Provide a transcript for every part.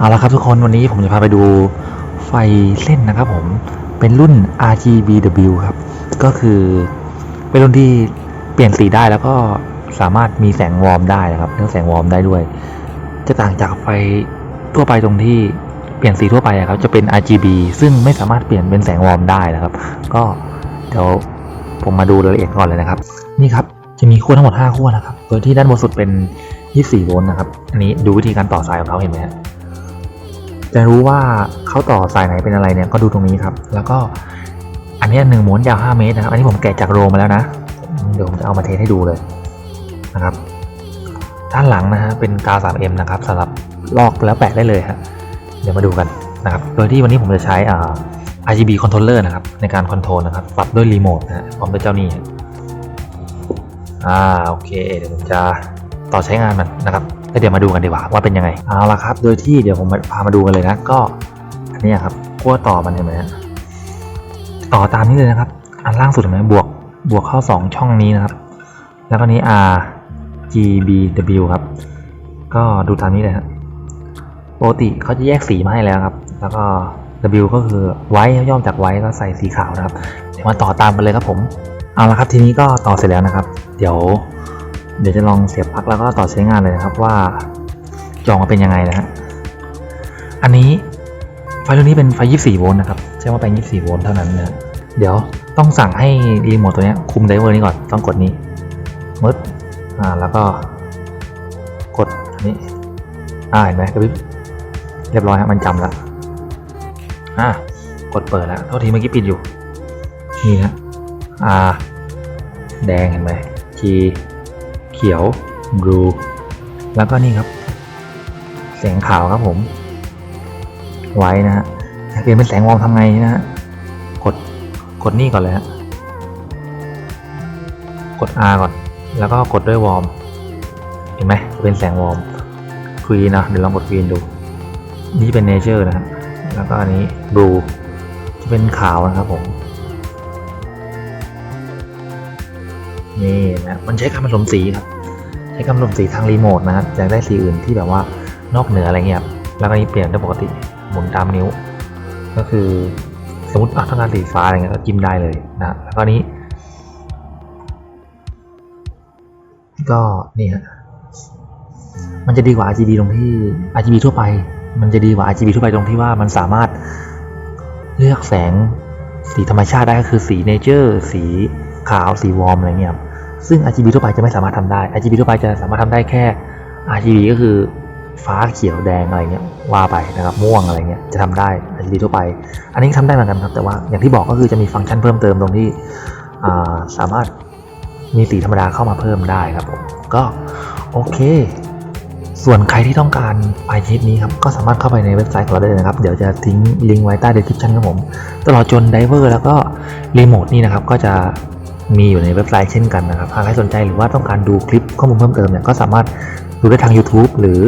เอาละครับทุกคนวันนี้ผมจะพาไปดูไฟเส้นนะครับผมเป็นรุ่น RGBW ครับ ก็คือเป็นรุ่นที่เปลี่ยนสีได้แล้วก็สามารถมีแสงวอร์มได้นะครับเรื่องแสงวอร์มได้ด้วย จะต่างจากไฟทั่วไปตรงที่เปลี่ยนสีทั่วไปอะครับ จะเป็น RGB ซึ่งไม่สามารถเปลี่ยนเป็นแสงวอร์มได้นะครับ ก็เดี๋ยวผมมาดูรายละเอียดก่อนเลยนะครับ นี่ครับจะมีขั้วทั้งหมด5ขั้วนะครับ โดยที่ด้านบนสุดเป็น 24 โวลต์นะครับ อันนี้ดูวิธีการต่อสายของเขาเห็นไหมฮะ จะรู้ว่าเขาต่อสายไหนเป็นอะไรเนี่ยก็ดูตรงนี้ครับ แล้วก็อันนี้หนึ่งม้วนยาว5เมตรนะครับอันนี้ผมแกะจากโรมาแล้วนะ เดี๋ยวผมจะเอามาเทสให้ดูเลยนะครับ ด้านหลังนะฮะเป็นกาว 3M นะครับสำหรับลอกแล้วแปะได้เลยฮะเดี๋ยวมาดูกันนะครับ โดยที่วันนี้ผมจะใช้อ่า RGB controller นะครับ ในการคอนโทรลนะครับ ปรับด้วยรีโมทนะฮะพร้อมด้วยเจ้านี้อ่าโอเค เดี๋ยวผมจะต่อใช้งานมันนะครับ แล้วเดี๋ยวมาดูกันดีกว่าว่าเป็นยังไงเอาละครับ โดยที่เดี๋ยวผมพามาดูกันเลยนะก็อันนี้ครับขั้วต่อมันเห็นไหมต่อตามนี้เลยนะครับ อันล่างสุดเห็นไหมบวกบวกเข้า 2 ช่องนี้นะครับ แล้วก็นี้ R G B W ครับ ก็ดูตามนี้เลยครับปกติเขาจะแยกสีมาให้แล้วครับ แล้วก็ W ก็คือไว้ย่อมจากไว้ก็ใส่สีขาวนะครับ เดี๋ยวมาต่อตามกันเลยครับผม เอาละครับทีนี้ก็ต่อเสร็จแล้วนะครับ เดี๋ยว เดี๋ยวจะลองเสียบปลั๊กแล้วก็ต่อใช้งานเลยนะครับว่าจอออกมาเป็นยังไงนะฮะอันนี้ไฟรุ่นนี้เป็นไฟ 24 โวลต์นะครับใช้ว่าเป็น 24 โวลต์เท่านั้นนะเดี๋ยวต้องสั่งให้รีโมทตัวเนี้ยคุมไดเวอร์นี้ก่อนต้องกดนี้มึดอ่าแล้วก็กดอันนี้อ่าเห็นไหมกระพริบเรียบร้อยฮะมันจำแล้วอ่ากดเปิดแล้วโทษทีเมื่อกี้ปิดอยู่นี่นะ R แดงเห็นไหม G ขียว blue แล้วก็นี่ครับ แสงขาวครับผม ไว้นะฮะอยาเปลี่ยนเป็นแสงวอมทำไงนะฮะ กด กดนี่ก่อนเลยฮะ กด R ก่อน แล้วก็กดด้วยวอม เห็นไหม เป็นแสงวอมควีนนะ เดี๋ยวลองกดควีนดู นี่เป็นเนเจอร์นะฮะ แล้วก็อันนี้ blue จะเป็นขาวนะครับผม นี่นะมันใช้การผสมสีครับ ใช้การผสมสีทางรีโมทนะครับอยากได้สีอื่นที่แบบว่านอกเหนืออะไรเงี้ยครับแล้วก็นี่เปลี่ยนได้ปกติหมุนตามนิ้ว ก็คือสมมติอะต้องการสีฟ้าอะไรเงี้ยก็จิ้มได้เลยนะแล้วก็นี้ ก็นี่ฮะมันจะดีกว่า RGB ตรงที่ RGB ทั่วไป มันจะดีกว่า RGB ทั่วไปตรงที่ว่ามันสามารถเลือกแสงสีธรรมชาติได้ก็คือสีเนเจอร์ สี ขาวสีวอร์มอะไรเงี้ยซึ่ง RGB ทั่วไปจะไม่สามารถทำได้ RGB ทั่วไปจะสามารถทำได้แค่ RGB ก็คือฟ้าเขียวแดงอะไรเงี้ยว่าไปนะครับม่วงอะไรเงี้ยจะทำได้ RGB ทั่วไป อันนี้ทำได้เหมือนกันครับ แต่ว่าอย่างที่บอกก็คือจะมีฟังก์ชันเพิ่มเติมตรงที่าสามารถมีสีธรรมดาเข้ามาเพิ่มได้ครับผมก็โอเค ส่วนใครที่ต้องการไฟล์ชนิดนี้ครับก็สามารถเข้าไปในเว็บไซต์ของเราได้เลยนะครับ เดี๋ยวจะทิ้งลิงก์ไว้ใต้ description ครับผม ตลอดจนไดเวอร์แล้วก็รีโมทนี่นะครับก็จะ มีอยู่ในเว็บไซต์เช่นกันนะครับหากใครสนใจหรือว่าต้องการดูคลิปข้อมูลเพิ่มเติมเนี่ยก็สามารถดูได้ทาง YouTube หรือ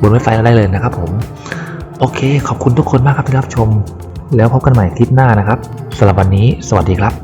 บนเว็บไซต์เราได้เลยนะครับผม โอเค ขอบคุณทุกคนมากครับที่รับชม แล้วพบกันใหม่คลิปหน้านะครับสำหรับวันนี้ สวัสดีครับ